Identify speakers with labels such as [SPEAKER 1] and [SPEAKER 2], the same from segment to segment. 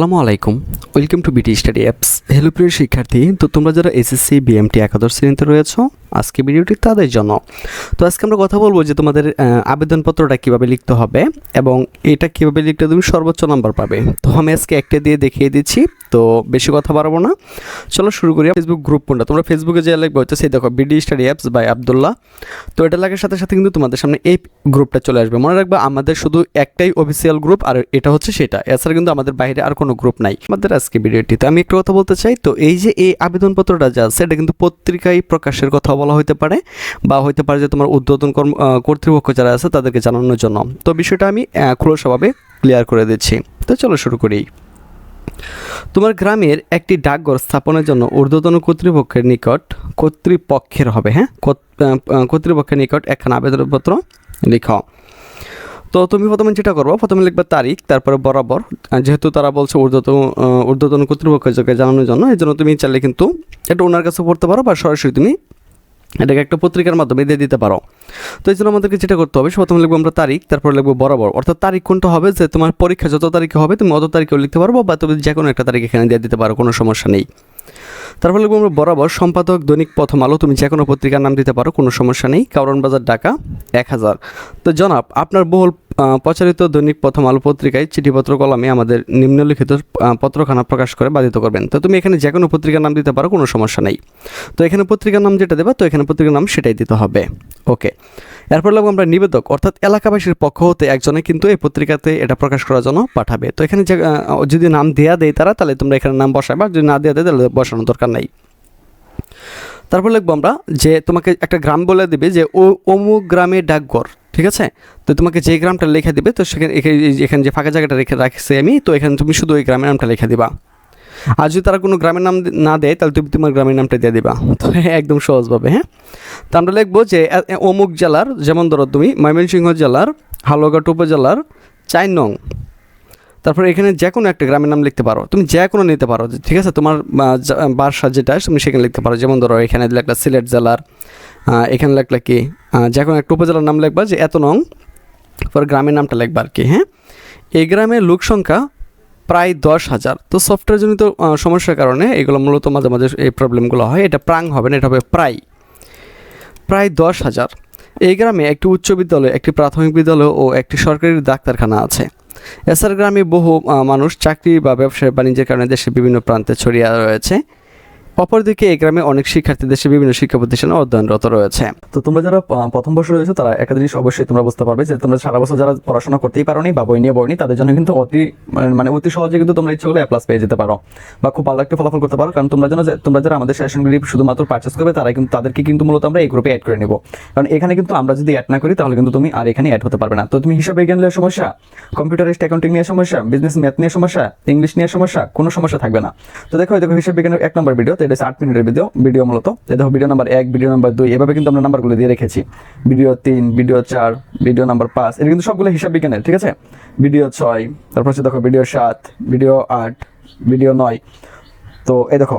[SPEAKER 1] আসসালামু আলাইকুম welcome to BD study apps hello প্রিয় শিক্ষার্থী তো তোমরা যারা এসএসসি বিএমটি একাদশ শ্রেণীতে রয়েছো আজকে ভিডিওটি তাদের জন্য তো আজকে আমরা কথা বলবো যে তোমাদের আবেদনপত্রটা কিভাবে লিখতে হবে এবং এটা কিভাবে লিখতে তুমি সর্বোচ্চ নাম্বার পাবে তো আমি আজকে একটা দিয়ে দেখিয়ে দিচ্ছি তো বেশি কথা বাড়াবো না চলো শুরু করি ফেসবুক গ্রুপ কোনটা তোমরা ফেসবুকে যে লাগবে হচ্ছে সেই দেখো BD study apps by Abdullah তো এটা লাগার সাথে সাথে কিন্তু তোমাদের সামনে এই গ্রুপটা চলে আসবে মনে রাখবে আমাদের শুধু একটাই অফিসিয়াল গ্রুপ আর এটা হচ্ছে সেটা এছাড়া কিন্তু আমাদের বাইরে আর কোনো গ্রুপ নাই আমাদের আজকে আজকে ভিডিওটিতে আমি একটু কথা বলতে চাই তো এই যে এই আবেদনপত্রটা যা আছে এটা কিন্তু পত্রিকায় প্রকাশের কথা বলা হতে পারে বা হতে পারে যে তোমার উদ্বোধন কর্ম কর্তৃপক্ষ যারা আছে তাদেরকে জানানোর জন্য তো বিষয়টা আমি খোলসভাবে ক্লিয়ার করে দিচ্ছি তো চলো শুরু করি তোমার গ্রামের একটি ডাকঘর স্থাপনের জন্য ঊর্ধ্বতন কর্তৃপক্ষের নিকট কর্তৃপক্ষের হবে হ্যাঁ কর্তৃপক্ষের নিকট একখানা আবেদনপত্র লিখ তো তুমি প্রথমে যেটা করবো প্রথমে লিখবে তারিখ তারপরে বরাবর যেহেতু তারা বলছে ঊর্ধ্বতন ঊর্ধ্বতন কর্তৃপক্ষকে জানানোর জন্য এই জন্য তুমি চাইলে কিন্তু এটা ওনার কাছে পড়তে পারো বা সরাসরি তুমি এটাকে একটা পত্রিকার মাধ্যমে দিয়ে দিতে পারো তো এই জন্য আমাদেরকে যেটা করতে হবে প্রথমে লিখবো আমরা তারিখ তারপর লিখবো বরাবর অর্থাৎ তারিখ কোনটা হবে যে তোমার পরীক্ষা যত তারিখে হবে তুমি অত তারিখেও লিখতে পারবো বা তুমি যে কোনো একটা তারিখ এখানে দিয়ে দিতে পারো কোনো সমস্যা নেই তারপর লিখবো আমরা বরাবর সম্পাদক দৈনিক প্রথম আলো তুমি যে কোনো পত্রিকার নাম দিতে পারো কোনো সমস্যা নেই কারণ বাজার ঢাকা এক হাজার তো জনাব আপনার বহুল প্রচারিত দৈনিক প্রথম আলো পত্রিকায় চিঠিপত্র কলামে আমাদের নিম্নলিখিত পত্রখানা প্রকাশ করে বাধিত করবেন তো তুমি এখানে যে কোনো পত্রিকার নাম দিতে পারো কোনো সমস্যা নেই তো এখানে পত্রিকার নাম যেটা দেবা তো এখানে পত্রিকার নাম সেটাই দিতে হবে ওকে এরপর লাগবো আমরা নিবেদক অর্থাৎ এলাকাবাসীর পক্ষ হতে একজনে কিন্তু এই পত্রিকাতে এটা প্রকাশ করার জন্য পাঠাবে তো এখানে যে যদি নাম দেয়া দেয় তারা তাহলে তোমরা এখানে নাম বসাবে যদি না দেওয়া দেয় তাহলে বসানোর দরকার নেই তারপর লিখবো আমরা যে তোমাকে একটা গ্রাম বলে দেবে যে ও অমুক গ্রামে ডাকঘর ঠিক আছে তো তোমাকে যে গ্রামটা লেখা দিবে তো সেখানে এখানে যে ফাঁকা জায়গাটা রেখে রাখছি আমি তো এখানে তুমি শুধু ওই গ্রামের নামটা লেখা দিবা আর যদি তারা কোনো গ্রামের নাম না দেয় তাহলে তুমি তোমার গ্রামের নামটা দিয়ে দেবা তো একদম সহজভাবে হ্যাঁ তো আমরা লিখবো যে অমুক জেলার যেমন ধরো তুমি ময়মনসিংহ জেলার হালুয়াঘাট উপজেলার চাই নং তারপর এখানে যে কোনো একটা গ্রামের নাম লিখতে পারো তুমি যে কোনো নিতে পারো ঠিক আছে তোমার বাসা যেটা তুমি সেখানে লিখতে পারো যেমন ধরো এখানে একটা সিলেট জেলার এখানে লাগলে কি যে এখন একটা উপজেলার নাম লেখবা যে এত নং পর গ্রামের নামটা লেখবা আর কি হ্যাঁ এই গ্রামের লোক সংখ্যা প্রায় দশ হাজার তো সফটওয়্যার জনিত সমস্যার কারণে এগুলো মূলত মাঝে মাঝে এই প্রবলেমগুলো হয় এটা প্রাং হবে না এটা হবে প্রায় প্রায় দশ হাজার এই গ্রামে একটি উচ্চ বিদ্যালয় একটি প্রাথমিক বিদ্যালয় ও একটি সরকারি ডাক্তারখানা আছে এছাড়া গ্রামে বহু মানুষ চাকরি বা ব্যবসায় বাণিজ্যের কারণে দেশের বিভিন্ন প্রান্তে ছড়িয়ে রয়েছে অপরদিকে এই গ্রামে অনেক শিক্ষার্থী দেশে বিভিন্ন শিক্ষা প্রতিষ্ঠানে অধ্যয়নরত রয়েছে তো তোমরা যারা প্রথম বর্ষে রয়েছে তারা একটা জিনিস অবশ্যই তোমরা বুঝতে পারবে যে তোমরা সারা বছর যারা পড়াশোনা করতেই পারো নি বা বই নিয়ে বইনি তাদের জন্য কিন্তু অতি মানে, মানে অতি সহজে কিন্তু তোমরা ইচ্ছে করলে প্লাস পেয়ে যেতে পারো বা খুব ভালো একটা ফলাফল করতে পারো কারণ তোমরা যেন তোমরা যারা আমাদের সেশন গ্রিপ শুধুমাত্র পার্চেস করবে তারা কিন্তু তাদেরকে কিন্তু মূলত আমরা এই গ্রুপে অ্যাড করে নেব কারণ এখানে কিন্তু আমরা যদি অ্যাড না করি তাহলে কিন্তু তুমি আর এখানে অ্যাড হতে পারবে না তো তুমি হিসাবে বিজ্ঞান নিয়ে সমস্যা কম্পিউটারিস্ট অ্যাকাউন্টিং নিয়ে সমস্যা বিজনেস ম্যাথ নিয়ে সমস্যা ইংলিশ নিয়ে সমস্যা কোনো সমস্যা থাকবে না তো দেখো দেখো হিসাব বিজ্ঞানের এক নম্বর ভিডিও এটা আট মিনিটের ভিডিও ভিডিও মূলত দেখো ভিডিও নাম্বার এক ভিডিও নাম্বার দুই এভাবে কিন্তু আমরা নাম্বারগুলো দিয়ে রেখেছি ভিডিও তিন ভিডিও চার ভিডিও নাম্বার পাঁচ এটা কিন্তু সবগুলো হিসাব বিজ্ঞানের ঠিক আছে ভিডিও ছয় তারপর হচ্ছে দেখো ভিডিও সাত ভিডিও আট ভিডিও নয় তো এই দেখো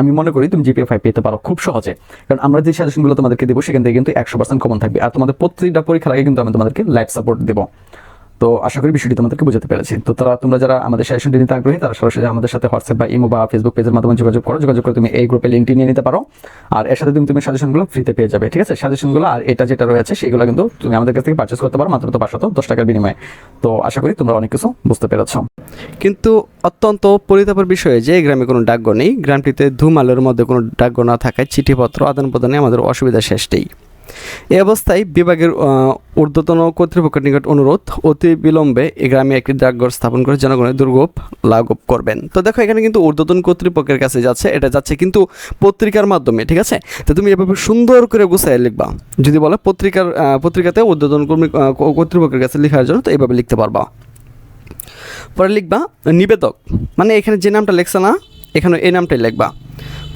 [SPEAKER 1] আমি মনে করি তুমি জিপিএ ফাইভ পেতে পারো খুব সহজে কারণ আমরা যে সাজেশনগুলো তোমাদেরকে দেবো সেখান থেকে কিন্তু একশো পার্সেন্ট কমন থাকবে আর তোমাদের প্রত্যেকটা পরীক্ষার আগে কিন্তু আমি তোমাদেরকে লাইফ সাপোর্ট দেবো তো আশা করি বিষয়টি তোমাদেরকে বুঝাতে পেরেছি তো তারা তোমরা যারা আমাদের সেশনটি নিতে আগ্রহী তারা সরাসরি আমাদের সাথে হোয়াটসঅ্যাপ বা ইমো বা ফেসবুক পেজের মাধ্যমে যোগাযোগ করো যোগাযোগ করে তুমি এই গ্রুপে লিঙ্কটি নিয়ে নিতে পারো আর এর সাথে তুমি তুমি সাজেশনগুলো ফ্রিতে পেয়ে যাবে ঠিক আছে সাজেশনগুলো আর এটা যেটা রয়েছে সেগুলো কিন্তু তুমি আমাদের কাছ থেকে পারচেস করতে পারো মাত্র তো পাঁচশত দশ টাকার বিনিময়ে তো আশা করি তোমরা অনেক কিছু বুঝতে পেরেছ কিন্তু অত্যন্ত পরিতাপের বিষয়ে যে গ্রামে কোনো ডাকঘর নেই গ্রামটিতে ধুম আলোর মধ্যে কোনো ডাকঘর না থাকায় চিঠিপত্র আদান প্রদানে আমাদের অসুবিধা শেষ নেই এ অবস্থায় বিভাগের ঊর্ধ্বতন কর্তৃপক্ষের নিকট অনুরোধ অতি বিলম্বে এ গ্রামে একটি ডাকঘর স্থাপন করে জনগণের দুর্গোপ লাঘব করবেন তো দেখো এখানে কিন্তু ঊর্ধ্বতন কর্তৃপক্ষের কাছে যাচ্ছে এটা যাচ্ছে কিন্তু পত্রিকার মাধ্যমে ঠিক আছে তো তুমি এভাবে সুন্দর করে গুছাই লিখবা যদি বলো পত্রিকার পত্রিকাতে ঊর্ধ্বতন কর্মী কর্তৃপক্ষের কাছে লেখার জন্য তো এইভাবে লিখতে পারবা পরে লিখবা নিবেদক মানে এখানে যে নামটা লেখছে না এখানে এই নামটাই লিখবা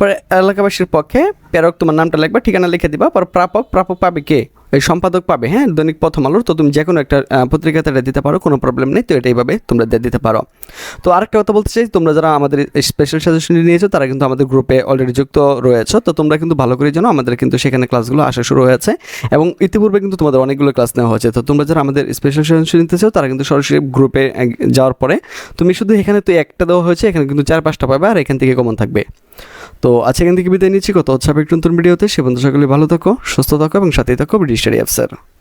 [SPEAKER 1] পরে এলাকাবাসীর পক্ষে প্রেরক তোমার নামটা লিখবা ঠিকানা লিখে দিবা পর প্রাপক প্রাপক পাবে কে এই সম্পাদক পাবে হ্যাঁ দৈনিক প্রথম আলোর তো তুমি যে কোনো একটা পত্রিকাতে এটা দিতে পারো কোনো প্রবলেম নেই তো এটা এইভাবে তোমরা দিয়ে দিতে পারো তো আরেকটা কথা বলতে চাই তোমরা যারা আমাদের স্পেশাল সাজেশন নিয়েছো তারা কিন্তু আমাদের গ্রুপে অলরেডি যুক্ত রয়েছে তো তোমরা কিন্তু ভালো করে জানো আমাদের কিন্তু সেখানে ক্লাসগুলো আসা শুরু হয়েছে এবং ইতিপূর্বে কিন্তু তোমাদের অনেকগুলো ক্লাস নেওয়া হয়েছে তো তোমরা যারা আমাদের স্পেশাল সাজেশন নিতে চাও তারা কিন্তু সরাসরি গ্রুপে যাওয়ার পরে তুমি শুধু এখানে তো একটা দেওয়া হয়েছে এখানে কিন্তু চার পাঁচটা পাবে আর এখান থেকে কমন থাকবে তো আজকে এখান থেকে বিদায় নিচ্ছি কত হচ্ছে নতুন ভিডিওতে সে বন্ধু সকলে ভালো থাকো সুস্থ থাকো এবং সাথেই থাকো ব্রিটিশ অ্যাপসার